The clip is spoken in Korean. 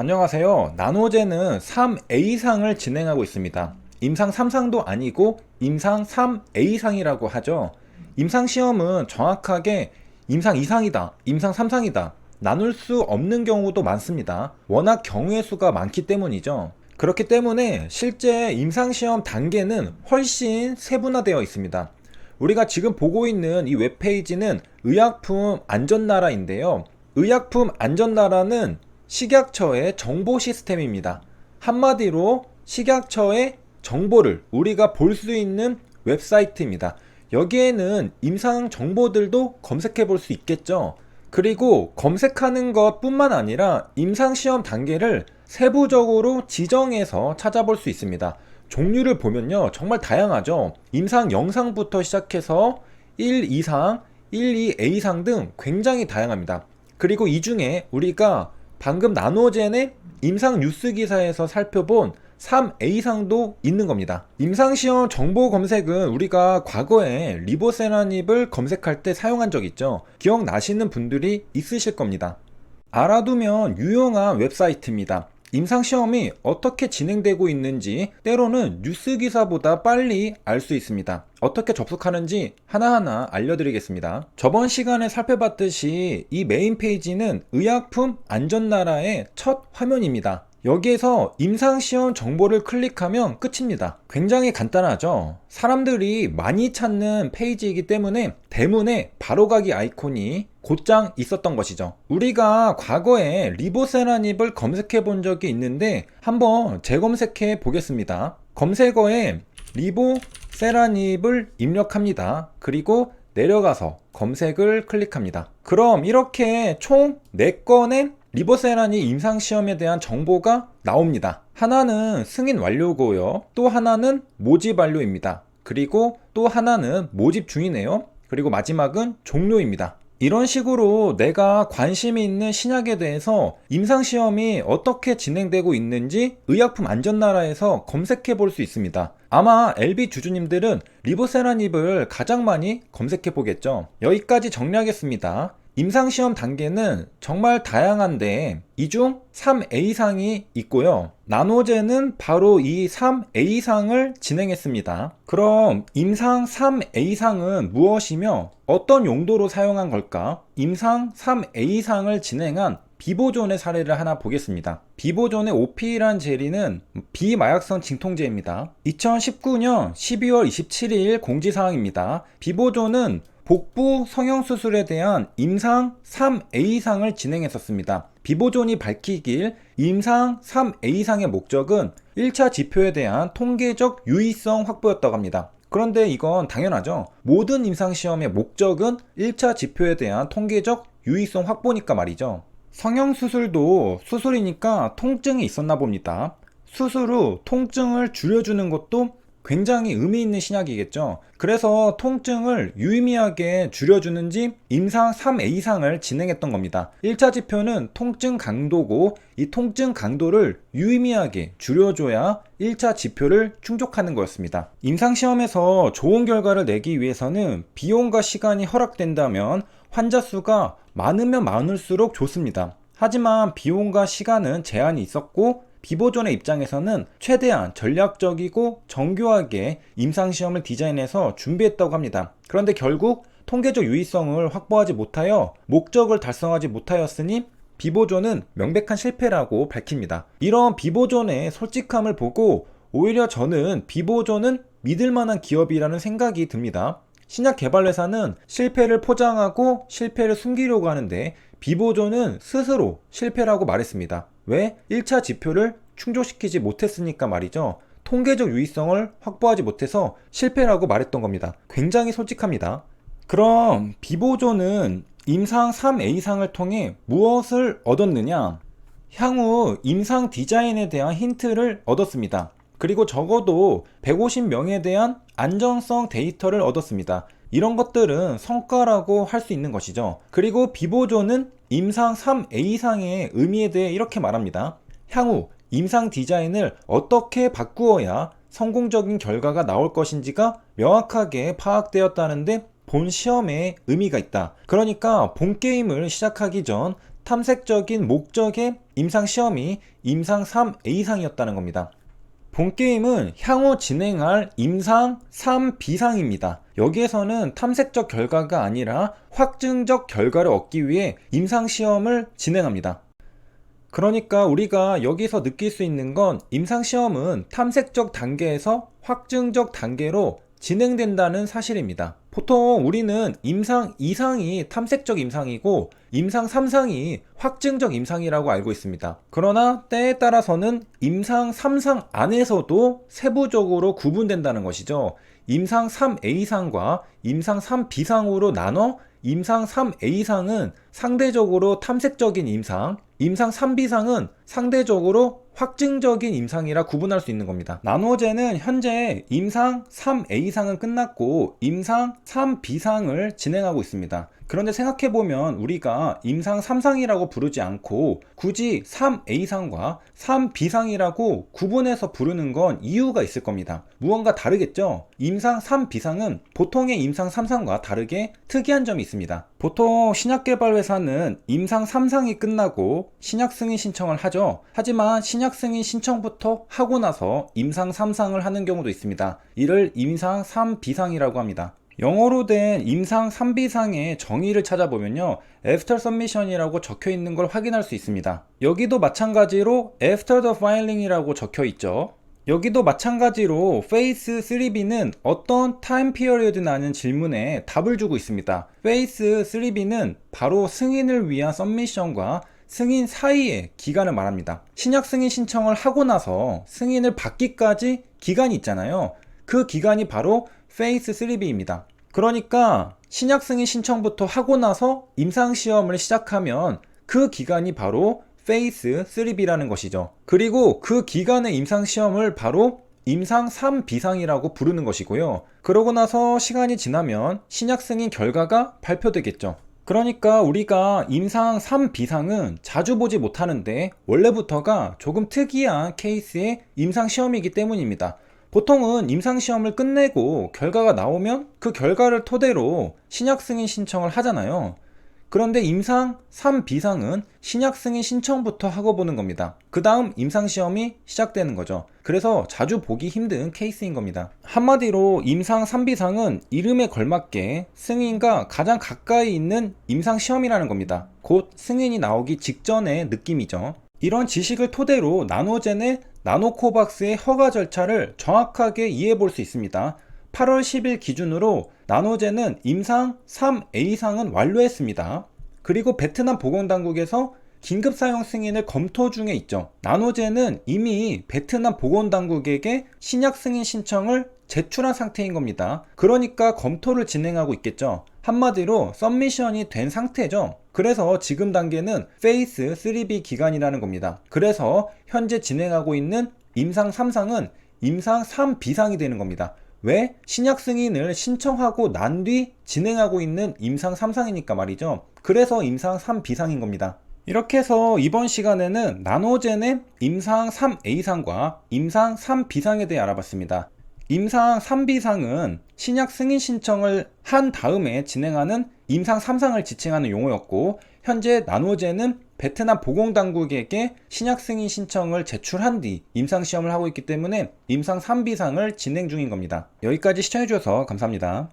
안녕하세요. 나노제는 3A상을 진행하고 있습니다. 임상 3상도 아니고 임상 3A상이라고 하죠. 임상 시험은 정확하게 임상 2상이다, 임상 3상이다 나눌 수 없는 경우도 많습니다. 워낙 경우의 수가 많기 때문이죠. 그렇기 때문에 실제 임상 시험 단계는 훨씬 세분화되어 있습니다. 우리가 지금 보고 있는 이 웹페이지는 의약품 안전나라인데요. 의약품 안전나라는 식약처의 정보 시스템입니다. 한마디로 식약처의 정보를 우리가 볼 수 있는 웹사이트입니다. 여기에는 임상 정보들도 검색해 볼 수 있겠죠. 그리고 검색하는 것 뿐만 아니라 임상 시험 단계를 세부적으로 지정해서 찾아볼 수 있습니다. 종류를 보면요. 정말 다양하죠. 임상 영상부터 시작해서 1, 2상, 1, 2, A상 등 굉장히 다양합니다. 그리고 이 중에 우리가 방금 나노젠의 임상 뉴스 기사에서 살펴본 3A상도 있는 겁니다. 임상시험 정보 검색은 우리가 과거에 리보세라닙을 검색할 때 사용한 적 있죠. 기억나시는 분들이 있으실 겁니다. 알아두면 유용한 웹사이트입니다. 임상시험이 어떻게 진행되고 있는지 때로는 뉴스 기사보다 빨리 알 수 있습니다. 어떻게 접속하는지 하나하나 알려드리겠습니다. 저번 시간에 살펴봤듯이 이 메인 페이지는 의약품 안전나라의 첫 화면입니다. 여기에서 임상시험 정보를 클릭하면 끝입니다. 굉장히 간단하죠? 사람들이 많이 찾는 페이지이기 때문에 대문에 바로가기 아이콘이 곧장 있었던 것이죠. 우리가 과거에 리보세라닙을 검색해 본 적이 있는데 한번 재검색해 보겠습니다. 검색어에 리보세라닙을 입력합니다. 그리고 내려가서 검색을 클릭합니다. 그럼 이렇게 총 4건의 리보세라니 임상시험에 대한 정보가 나옵니다. 하나는 승인 완료고요. 또 하나는 모집 완료입니다. 그리고 또 하나는 모집 중이네요. 그리고 마지막은 종료입니다. 이런 식으로 내가 관심이 있는 신약에 대해서 임상시험이 어떻게 진행되고 있는지 의약품 안전나라에서 검색해 볼 수 있습니다. 아마 LB 주주님들은 리보세라닙을 가장 많이 검색해 보겠죠. 여기까지 정리하겠습니다. 임상시험 단계는 정말 다양한데 이 중 3A상이 있고요. 나노제는 바로 이 3A상을 진행했습니다. 그럼 임상 3A상은 무엇이며 어떤 용도로 사용한 걸까? 임상 3A상을 진행한 비보존의 사례를 하나 보겠습니다. 비보존의 오피란 제리는 비마약성 진통제입니다. 2019년 12월 27일 공지사항입니다. 비보존은 복부 성형수술에 대한 임상 3A상을 진행했었습니다. 비보존이 밝히길 임상 3A상의 목적은 1차 지표에 대한 통계적 유의성 확보였다고 합니다. 그런데 이건 당연하죠. 모든 임상시험의 목적은 1차 지표에 대한 통계적 유의성 확보니까 말이죠. 성형수술도 수술이니까 통증이 있었나 봅니다. 수술 후 통증을 줄여주는 것도 굉장히 의미 있는 신약이겠죠. 그래서 통증을 유의미하게 줄여주는지 임상 3A상을 진행했던 겁니다. 1차 지표는 통증 강도고 이 통증 강도를 유의미하게 줄여줘야 1차 지표를 충족하는 거였습니다. 임상시험에서 좋은 결과를 내기 위해서는 비용과 시간이 허락된다면 환자 수가 많으면 많을수록 좋습니다. 하지만 비용과 시간은 제한이 있었고 비보존의 입장에서는 최대한 전략적이고 정교하게 임상시험을 디자인해서 준비했다고 합니다. 그런데 결국 통계적 유의성을 확보하지 못하여 목적을 달성하지 못하였으니 비보존은 명백한 실패라고 밝힙니다. 이런 비보존의 솔직함을 보고 오히려 저는 비보존은 믿을 만한 기업이라는 생각이 듭니다. 신약 개발 회사는 실패를 포장하고 실패를 숨기려고 하는데 비보존은 스스로 실패라고 말했습니다. 왜? 1차 지표를 충족시키지 못했으니까 말이죠. 통계적 유의성을 확보하지 못해서 실패라고 말했던 겁니다. 굉장히 솔직합니다. 그럼 비보존은 임상 3A상을 통해 무엇을 얻었느냐? 향후 임상 디자인에 대한 힌트를 얻었습니다. 그리고 적어도 150명에 대한 안정성 데이터를 얻었습니다. 이런 것들은 성과라고 할 수 있는 것이죠. 그리고 비보존은 임상 3A상의 의미에 대해 이렇게 말합니다. 향후 임상 디자인을 어떻게 바꾸어야 성공적인 결과가 나올 것인지가 명확하게 파악되었다는데 본 시험에 의미가 있다. 그러니까 본 게임을 시작하기 전 탐색적인 목적의 임상 시험이 임상 3A상이었다는 겁니다. 본 게임은 향후 진행할 임상 3B상입니다. 여기에서는 탐색적 결과가 아니라 확증적 결과를 얻기 위해 임상 시험을 진행합니다. 그러니까 우리가 여기서 느낄 수 있는 건 임상 시험은 탐색적 단계에서 확증적 단계로 진행된다는 사실입니다. 보통 우리는 임상 2상이 탐색적 임상이고 임상 3상이 확증적 임상이라고 알고 있습니다. 그러나 때에 따라서는 임상 3상 안에서도 세부적으로 구분된다는 것이죠. 임상 3A상과 임상 3B상으로 나눠 임상 3A상은 상대적으로 탐색적인 임상, 임상 3B상은 상대적으로 확증적인 임상이라 구분할 수 있는 겁니다. 나노제는 현재 임상 3A상은 끝났고 임상 3B상을 진행하고 있습니다. 그런데 생각해보면 우리가 임상 3상이라고 부르지 않고 굳이 3A상과 3B상이라고 구분해서 부르는 건 이유가 있을 겁니다. 무언가 다르겠죠? 임상 3B상은 보통의 임상 3상과 다르게 특이한 점이 있습니다. 보통 신약개발회사는 임상 3상이 끝나고 신약 승인 신청을 하죠. 하지만 신약 승인 신청부터 하고 나서 임상 3상을 하는 경우도 있습니다. 이를 임상 3B상이라고 합니다. 영어로 된 임상 3비상의 정의를 찾아보면요. after submission이라고 적혀 있는 걸 확인할 수 있습니다. 여기도 마찬가지로 after the filing이라고 적혀 있죠. 여기도 마찬가지로 phase 3b는 어떤 time period나는 질문에 답을 주고 있습니다. phase 3b는 바로 승인을 위한 submission과 승인 사이의 기간을 말합니다. 신약 승인 신청을 하고 나서 승인을 받기까지 기간이 있잖아요. 그 기간이 바로 페이스 3B입니다. 그러니까 신약 승인 신청부터 하고 나서 임상 시험을 시작하면 그 기간이 바로 페이스 3B라는 것이죠. 그리고 그 기간의 임상 시험을 바로 임상 3비상이라고 부르는 것이고요. 그러고 나서 시간이 지나면 신약 승인 결과가 발표되겠죠. 그러니까 우리가 임상 3비상은 자주 보지 못하는데 원래부터가 조금 특이한 케이스의 임상 시험이기 때문입니다. 보통은 임상시험을 끝내고 결과가 나오면 그 결과를 토대로 신약 승인 신청을 하잖아요. 그런데 임상 3비상은 신약 승인 신청부터 하고 보는 겁니다. 그 다음 임상시험이 시작되는 거죠. 그래서 자주 보기 힘든 케이스인 겁니다. 한마디로 임상 3비상은 이름에 걸맞게 승인과 가장 가까이 있는 임상시험이라는 겁니다. 곧 승인이 나오기 직전의 느낌이죠. 이런 지식을 토대로 나노젠의 나노코박스의 허가 절차를 정확하게 이해해 볼 수 있습니다. 8월 10일 기준으로 나노젠은 임상 3A상은 완료했습니다. 그리고 베트남 보건당국에서 긴급 사용 승인을 검토 중에 있죠. 나노젠은 이미 베트남 보건당국에게 신약 승인 신청을 제출한 상태인 겁니다. 그러니까 검토를 진행하고 있겠죠. 한마디로 썸미션이 된 상태죠. 그래서 지금 단계는 페이스 3B 기간이라는 겁니다. 그래서 현재 진행하고 있는 임상 3상은 임상 3비상이 되는 겁니다. 왜? 신약 승인을 신청하고 난 뒤 진행하고 있는 임상 3상이니까 말이죠. 그래서 임상 3비상인 겁니다. 이렇게 해서 이번 시간에는 나노젠의 임상 3A상과 임상 3B상에 대해 알아봤습니다. 임상 3비상은 신약 승인 신청을 한 다음에 진행하는 임상 3상을 지칭하는 용어였고 현재 나노제는 베트남 보건당국에게 신약 승인 신청을 제출한 뒤 임상 시험을 하고 있기 때문에 임상 3비상을 진행 중인 겁니다. 여기까지 시청해주셔서 감사합니다.